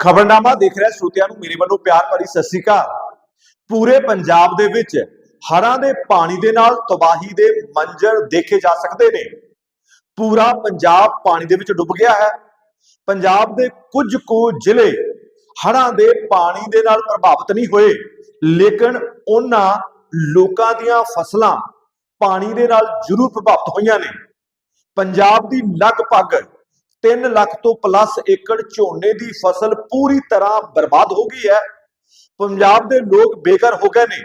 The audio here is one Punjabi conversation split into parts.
ਖਬਰਨਾਮਾ ਦੇਖ ਰਿਹਾ ਸਰੋਤਿਆਂ ਨੂੰ ਮੇਰੇ ਵੱਲੋਂ ਪਿਆਰ ਭਰੀ ਸਤਿ ਸ੍ਰੀ ਅਕਾਲ। ਪੂਰੇ ਪੰਜਾਬ ਦੇ ਵਿੱਚ ਹੜ੍ਹਾਂ ਦੇ ਪਾਣੀ ਦੇ ਨਾਲ ਤਬਾਹੀ ਦੇ ਮੰਜ਼ਰ ਦੇਖੇ ਜਾ ਸਕਦੇ ਨੇ। ਪੂਰਾ ਪੰਜਾਬ ਪਾਣੀ ਦੇ ਵਿੱਚ ਡੁੱਬ ਗਿਆ ਹੈ। ਪੰਜਾਬ ਦੇ ਕੁਝ ਕੁ ਜ਼ਿਲ੍ਹੇ ਹੜ੍ਹਾਂ ਦੇ ਪਾਣੀ ਦੇ ਨਾਲ ਪ੍ਰਭਾਵਿਤ ਨਹੀਂ ਹੋਏ, ਲੇਕਿਨ ਉਹਨਾਂ ਲੋਕਾਂ ਦੀਆਂ ਫਸਲਾਂ ਪਾਣੀ ਦੇ ਨਾਲ ਜ਼ਰੂਰ ਪ੍ਰਭਾਵਿਤ ਹੋਈਆਂ ਨੇ। ਪੰਜਾਬ ਦੀ ਲਗਭਗ 3 ਲੱਖ ਤੋਂ ਪਲੱਸ ਏਕੜ ਝੋਨੇ ਦੀ ਫਸਲ ਪੂਰੀ ਤਰ੍ਹਾਂ ਬਰਬਾਦ ਹੋ ਗਈ ਹੈ। ਪੰਜਾਬ ਦੇ ਲੋਕ ਬੇਘਰ ਹੋ ਗਏ ਨੇ।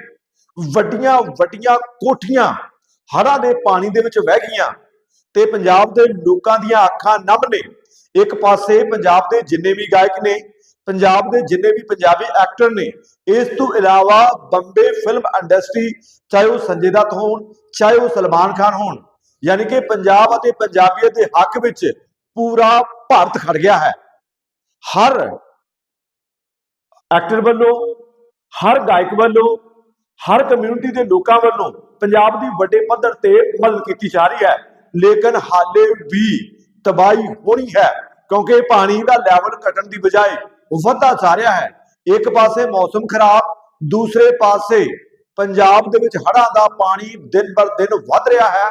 ਵੱਡੀਆਂ ਵੱਡੀਆਂ ਕੋਠੀਆਂ ਹੜ੍ਹਾਂ ਦੇ ਪਾਣੀ ਦੇ ਵਿੱਚ ਵਹਿ ਗਈਆਂ ਤੇ ਪੰਜਾਬ ਦੇ ਲੋਕਾਂ ਦੀਆਂ ਅੱਖਾਂ ਨਮ ਨੇ। ਇੱਕ ਪਾਸੇ ਪੰਜਾਬ ਦੇ ਜਿੰਨੇ ਵੀ ਗਾਇਕ ਨੇ, ਪੰਜਾਬ ਦੇ ਜਿੰਨੇ ਵੀ ਪੰਜਾਬੀ ਐਕਟਰ ਨੇ, ਇਸ ਤੋਂ ਇਲਾਵਾ ਬੰਬੇ ਫਿਲਮ ਇੰਡਸਟਰੀ ਚਾਹੇ ਉਹ ਸੰਜੇ ਦੱਤ ਹੋਣ, ਚਾਹੇ ਉਹ ਸਲਮਾਨ ਖਾਨ ਹੋਣ, ਯਾਨੀ ਕਿ ਪੰਜਾਬ ਅਤੇ ਪੰਜਾਬੀਅਤ ਦੇ ਹੱਕ ਵਿੱਚ ਪੂਰਾ ਭਾਰਤ ਖੜ ਗਿਆ ਹੈ। ਹਰ ਐਕਟਰ ਵੱਲੋਂ, ਹਰ ਗਾਇਕ ਵੱਲੋਂ, ਹਰ ਕਮਿਊਨਿਟੀ ਦੇ ਲੋਕਾਂ ਵੱਲੋਂ ਪੰਜਾਬ ਦੀ ਵੱਡੇ ਪੱਧਰ ਤੇ ਮਦਦ ਕੀਤੀ ਜਾ ਰਹੀ ਹੈ। ਲੇਕਿਨ ਹਾਲੇ ਵੀ ਤਬਾਹੀ ਹੋਣੀ ਹੈ ਕਿਉਂਕਿ ਪਾਣੀ ਦਾ ਲੈਵਲ ਘਟਣ ਦੀ ਬਜਾਏ ਵਧਦਾ ਜਾ ਰਿਹਾ ਹੈ। ਇੱਕ ਪਾਸੇ ਮੌਸਮ ਖਰਾਬ, ਦੂਸਰੇ ਪਾਸੇ ਪੰਜਾਬ ਦੇ ਵਿੱਚ ਹੜ੍ਹਾਂ ਦਾ ਪਾਣੀ ਦਿਨ ਬਰ ਦਿਨ ਵੱਧ ਰਿਹਾ ਹੈ।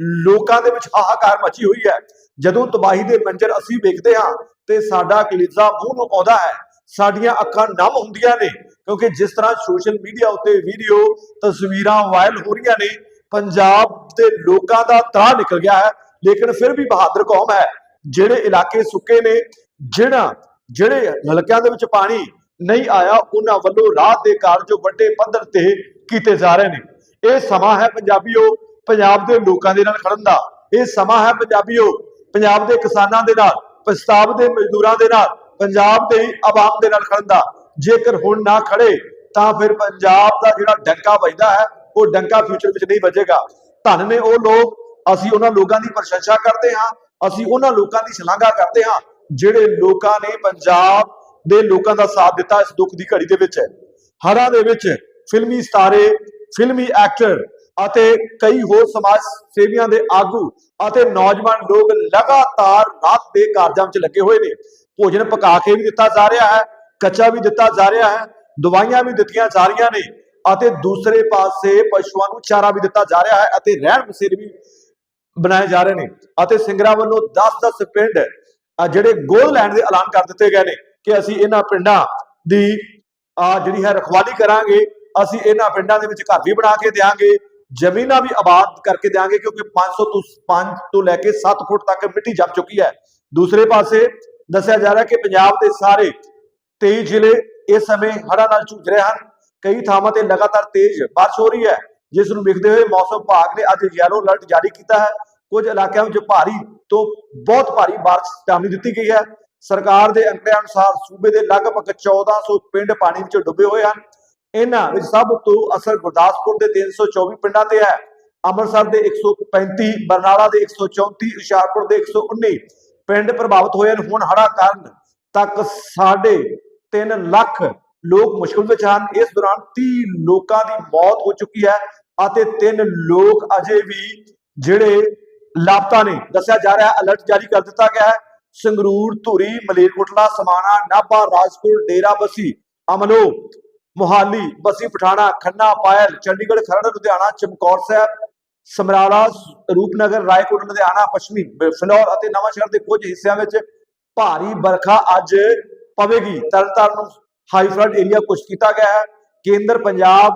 ਲੋਕਾਂ ਦੇ ਵਿੱਚ ਹਾਹਾਕਾਰ ਮਚੀ ਹੋਈ ਹੈ। ਜਦੋਂ ਤਬਾਹੀ ਦੇ ਮੰਜ਼ਰ ਅਸੀਂ ਵੇਖਦੇ ਹਾਂ, ਤੇ ਸਾਡਾ ਕਲੀਜ਼ਾ ਮੂੰਹ ਨੂੰ ਆਉਂਦਾ ਹੈ। ਸਾਡੀਆਂ ਅੱਖਾਂ ਨਮ ਹੁੰਦੀਆਂ ਨੇ, ਕਿਉਂਕਿ ਜਿਸ ਤਰ੍ਹਾਂ ਸੋਸ਼ਲ ਮੀਡੀਆ ਉੱਤੇ ਵੀਡੀਓ, ਤਸਵੀਰਾਂ ਵਾਇਰਲ ਹੋ ਰਹੀਆਂ ਨੇ, ਪੰਜਾਬ ਦੇ ਲੋਕਾਂ ਦਾ ਤਰਾ ਨਿਕਲ ਗਿਆ ਹੈ, ਲੇਕਿਨ ਫਿਰ ਵੀ ਬਹਾਦਰ ਕੌਮ ਹੈ। ਜਿਹੜੇ ਇਲਾਕੇ ਸੁੱਕੇ ਨੇ ਜਿਹੜਾ ਜਿਹੜੇ ਹਲਕਿਆਂ ਦੇ ਵਿੱਚ ਪਾਣੀ ਨਹੀਂ ਆਇਆ, ਉਹਨਾਂ ਵੱਲੋਂ ਰਾਹਤ ਦੇ ਕਾਰਜ ਵੱਡੇ ਪੱਧਰ ਤੇ ਕੀਤੇ ਜਾ ਰਹੇ ਨੇ। ਇਹ ਸਮਾਂ ਹੈ ਪੰਜਾਬੀਓ ਪੰਜਾਬ ਦੇ ਲੋਕਾਂ ਦੇ ਨਾਲ ਖੜਨ ਦਾ। ਇਹ ਸਮਾਂ ਹੈ ਪੰਜਾਬੀਓ, ਪੰਜਾਬ ਦੇ ਕਿਸਾਨਾਂ ਦੇ ਨਾਲ, ਪੰਜਾਬ ਦੇ ਮਜ਼ਦੂਰਾਂ ਦੇ ਨਾਲ, ਪੰਜਾਬ ਦੇ ਆਵਾਮ ਦੇ ਨਾਲ ਖੜਨ ਦਾ। ਜੇਕਰ ਹੁਣ ਨਾ ਖੜੇ, ਤਾਂ ਫਿਰ ਪੰਜਾਬ ਦਾ ਜਿਹੜਾ ਡੰਕਾ ਵੱਜਦਾ ਹੈ, ਉਹ ਡੰਕਾ ਫਿਊਚਰ ਵਿੱਚ ਨਹੀਂ ਵੱਜੇਗਾ। ਧੰਨ ਨੇ ਉਹ ਲੋਕ, ਅਸੀਂ ਉਹਨਾਂ ਲੋਕਾਂ ਦੀ ਪ੍ਰਸ਼ੰਸਾ ਕਰਦੇ ਹਾਂ, ਅਸੀਂ ਉਹਨਾਂ ਲੋਕਾਂ ਦੀ ਸ਼ਲਾਘਾ ਕਰਦੇ ਹਾਂ, ਜਿਹੜੇ ਲੋਕਾਂ ਨੇ ਪੰਜਾਬ ਦੇ ਲੋਕਾਂ ਦਾ ਸਾਥ ਦਿੱਤਾ ਇਸ ਦੁੱਖ ਦੀ ਘੜੀ ਦੇ ਵਿੱਚ। ਹਰਾਂ ਦੇ ਵਿੱਚ ਫਿਲਮੀ ਸਤਾਰੇ, ਫਿਲਮੀ ਐਕਟਰ ਅਤੇ ਕਈ ਹੋਰ ਸਮਾਜ ਸੇਵੀਆਂ ਦੇ ਆਗੂ ਅਤੇ ਨੌਜਵਾਨ ਲੋਕ ਲਗਾਤਾਰ ਰਾਤ ਦੇ ਕਾਰਜਾਂ ਵਿੱਚ ਲੱਗੇ ਹੋਏ ਨੇ। ਭੋਜਨ ਪਕਾ ਕੇ ਵੀ ਦਿੱਤਾ ਜਾ ਰਿਹਾ ਹੈ, ਕੱਚਾ ਵੀ ਦਿੱਤਾ ਜਾ ਰਿਹਾ ਹੈ, ਦਵਾਈਆਂ ਵੀ ਦਿੱਤੀਆਂ ਜਾ ਰਹੀਆਂ ਨੇ ਅਤੇ ਦੂਸਰੇ ਪਾਸੇ ਪਸ਼ੂਆਂ ਨੂੰ ਚਾਰਾ ਵੀ ਦਿੱਤਾ ਜਾ ਰਿਹਾ ਹੈ ਅਤੇ ਰਹਿਣ ਬਸੇਰੇ ਵੀ ਬਣਾਏ ਜਾ ਰਹੇ ਨੇ ਅਤੇ ਸਿੰਗਰਾ ਵੱਲੋਂ 10-10 ਪਿੰਡ ਜਿਹੜੇ ਗੋਲ ਲੈਣ ਦੇ ਐਲਾਨ ਕਰ ਦਿੱਤੇ ਗਏ ਨੇ ਕਿ ਅਸੀਂ ਇਹਨਾਂ ਪਿੰਡਾਂ ਦੀ ਆ ਜਿਹੜੀ ਹੈ ਰਖਵਾਲੀ ਕਰਾਂਗੇ, ਅਸੀਂ ਇਹਨਾਂ ਪਿੰਡਾਂ ਦੇ ਵਿੱਚ ਘਰ ਵੀ ਬਣਾ ਕੇ ਦੇਾਂਗੇ ਜ਼ਮੀਨਾਂ ਵੀ ਆਬਾਦ ਕਰਕੇ ਦੇਾਂਗੇ ਕਿਉਂਕਿ 500 ਤੋਂ 5 ਤੋਂ ਲੈ ਕੇ 7 ਫੁੱਟ ਤੱਕ ਮਿੱਟੀ ਜੰਮ ਚੁੱਕੀ ਹੈ। ਦੂਸਰੇ ਪਾਸੇ ਦੱਸਿਆ ਜਾ ਰਿਹਾ ਕਿ ਪੰਜਾਬ ਦੇ ਸਾਰੇ 23 ਜ਼ਿਲ੍ਹੇ ਇਸ ਸਮੇਂ ਹੜ੍ਹਾਂ ਨਾਲ ਜੂਝ ਰਹੇ ਹਨ। ਕਈ ਥਾਵਾਂ ਤੇ ਲਗਾਤਾਰ ਤੇਜ਼ ਬਾਰਿਸ਼ ਹੋ ਰਹੀ ਹੈ, ਜਿਸ ਨੂੰ ਵੇਖਦੇ ਹੋਏ ਮੌਸਮ ਵਿਭਾਗ ਨੇ ਅੱਜ ਯੈਲੋ ਅਲਰਟ ਜਾਰੀ ਕੀਤਾ ਹੈ। ਕੁਝ ਇਲਾਕਿਆਂ ਵਿੱਚ ਭਾਰੀ ਤੋਂ ਬਹੁਤ ਭਾਰੀ ਬਾਰਿਸ਼ ਚੇਤਾਵਨੀ ਦਿੱਤੀ ਗਈ ਹੈ। ਸਰਕਾਰ ਦੇ ਅੰਕੜਿਆਂ ਅਨੁਸਾਰ ਸੂਬੇ ਦੇ ਲਗਭਗ 1400 ਪਿੰਡ ਪਾਣੀ ਵਿੱਚ ਡੁੱਬੇ ਹੋਏ ਹਨ। ਇਹਨਾਂ ਵਿੱਚ ਸਭ ਤੋਂ ਅਸਰ ਗੁਰਦਾਸਪੁਰ ਦੇ 324 ਪਿੰਡਾਂ ਤੇ ਹੈ। ਅੰਮ੍ਰਿਤਸਰ ਦੇ 135 ਬਰਨਾਲਾ ਦੇ 134 ਹੁਸ਼ਿਆਰਪੁਰ ਦੇ 119 ਪਿੰਡ ਪ੍ਰਭਾਵਿਤ ਹੋਏ ਹਨ। ਹੁਣ ਹੜ੍ਹਾਂ ਕਾਰਨ ਤੱਕ ਸਾਢੇ 3 ਲੱਖ ਲੋਕ ਮੁਸ਼ਕਲ ਵਿੱਚ ਹਨ। ਇਸ ਦੌਰਾਨ 30 ਲੋਕਾਂ ਦੀ ਮੌਤ ਹੋ ਚੁੱਕੀ ਹੈ ਅਤੇ 3 ਲੋਕ ਅਜੇ ਵੀ ਜਿਹੜੇ ਲਾਪਤਾ ਨੇ, ਦੱਸਿਆ ਜਾ ਰਿਹਾ ਹੈ ਅਲਰਟ ਜਾਰੀ ਕਰ ਦਿੱਤਾ ਗਿਆ ਹੈ। ਸੰਗਰੂਰ, ਧੂਰੀ, ਮਲੇਰਕੋਟਲਾ, ਸਮਾਣਾ, ਨਾਭਾ ਰਾਜਪੁਰ ਡੇਰਾ ਬਸੀ ਅਮਲੋ ਮੁਹਾਲੀ, ਬੱਸੀ ਪਠਾਣਾ, ਖੰਨਾ, ਪਾਇਲ, ਚੰਡੀਗੜ੍ਹ, ਖਰੜ, ਲੁਧਿਆਣਾ, ਚਮਕੌਰ ਸਾਹਿਬ, ਸਮਰਾਲਾ, ਰੂਪਨਗਰ, ਰਾਏਕੋਟ, ਲੁਧਿਆਣਾ, ਪੱਛਮੀ, ਬ- ਅਤੇ ਨਵਾਂ ਸ਼ਹਿਰ ਦੇ ਕੁਝ ਹਿੱਸਿਆਂ ਵਿੱਚ ਭਾਰੀ ਬਰਖਾ ਅੱਜ ਪਵੇਗੀ। ਤਰਨਤਾਰਨ ਨੂੰ ਹਾਈ ਫਲੱਡ ਏਰੀਆ ਕੁਛ ਕੀਤਾ ਗਿਆ ਹੈ। ਕੇਂਦਰ ਪੰਜਾਬ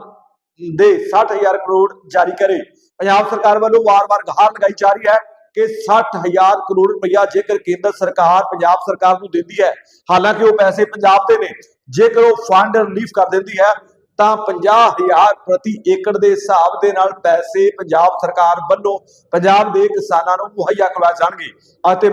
ਦੇ 60000 ਕਰੋੜ ਜਾਰੀ ਕਰੇ। ਪੰਜਾਬ ਸਰਕਾਰ ਵੱਲੋਂ ਵਾਰ-ਵਾਰ ਗਹਾਰ ਲਗਾਈ ਜਾ ਰਹੀ ਹੈ ਕਿ 60000 ਕਰੋੜ ਰੁਪਇਆ ਜੇਕਰ ਕੇਂਦਰ ਸਰਕਾਰ, ਪੰਜਾਬ ਸਰਕਾਰ ਨੂੰ ਦਿੰਦੀ ਹੈ, ਹਾਲਾਂਕਿ ਉਹ ਪੈਸੇ ਪੰਜਾਬ ਦੇ ਨੇ। ਜੇਕਰ ਉਹ ਫੰਡ ਰਿਲੀਫ ਕਰ ਦਿੰਦੀ ਹੈ, ਤਾਂ 50000 ਪ੍ਰਤੀ ਏਕੜ ਦੇ ਹਿਸਾਬ ਦੇ ਨਾਲ ਪੈਸੇ ਪੰਜਾਬ ਸਰਕਾਰ ਵੱਲੋਂ, ਪੰਜਾਬ ਦੇ ਕਿਸਾਨਾਂ ਨੂੰ ਮੁਹੱਈਆ ਕਰਵਾਏ ਜਾਣਗੇ ਅਤੇ